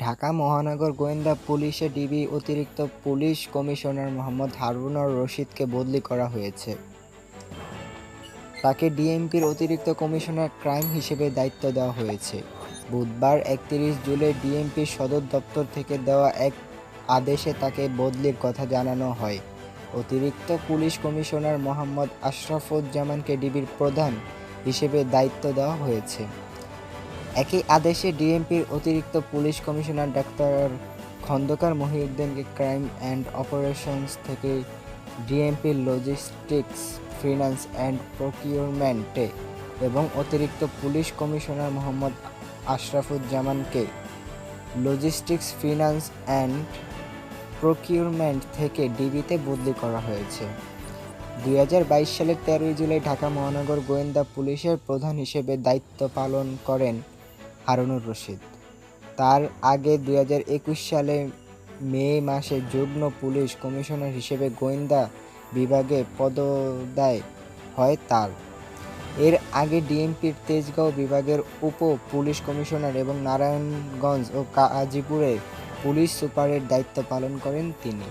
ঢাকা মহানগর গোয়েন্দা পুলিশে ডিবি অতিরিক্ত পুলিশ কমিশনার মোহাম্মদ হারুনুর রশিদকে বদলি করা হয়েছে। তাকে ডিএমপির অতিরিক্ত কমিশনার ক্রাইম হিসেবে দায়িত্ব দেওয়া হয়েছে। বুধবার একত্রিশ জুলাই ডিএমপির সদর দপ্তর থেকে দেওয়া এক আদেশে তাকে বদলির কথা জানানো হয়। অতিরিক্ত পুলিশ কমিশনার মোহাম্মদ আশরাফুজ্জামানকে ডিবির প্রধান হিসেবে দায়িত্ব দেওয়া হয়েছে। একই আদেশে ডিএমপির অতিরিক্ত পুলিশ কমিশনার ডাক্তার খন্দকার মহিউদ্দিনকে ক্রাইম অ্যান্ড অপারেশনস থেকে ডিএমপির লজিস্টিক্স, ফিনান্স অ্যান্ড প্রকিউরমেন্টে এবং অতিরিক্ত পুলিশ কমিশনার মোহাম্মদ আশরাফুজ্জামানকে লজিস্টিক্স, ফিনান্স অ্যান্ড প্রকিউরমেন্ট থেকে ডিবিতে বদলি করা হয়েছে। দু হাজার বাইশ সালের তেরোই জুলাই ঢাকা মহানগর গোয়েন্দা পুলিশের প্রধান হিসেবে দায়িত্ব পালন করেন হারুনুর রশিদ। তার আগে দু হাজার একুশ সালে মে মাসে যুগ্ম পুলিশ কমিশনার হিসেবে গোয়েন্দা বিভাগে পদদায় হয় তার। এর আগে ডিএমপির তেজগাঁও বিভাগের উপ পুলিশ কমিশনার এবং নারায়ণগঞ্জ ও গাজীপুরে পুলিশ সুপারের দায়িত্ব পালন করেন তিনি।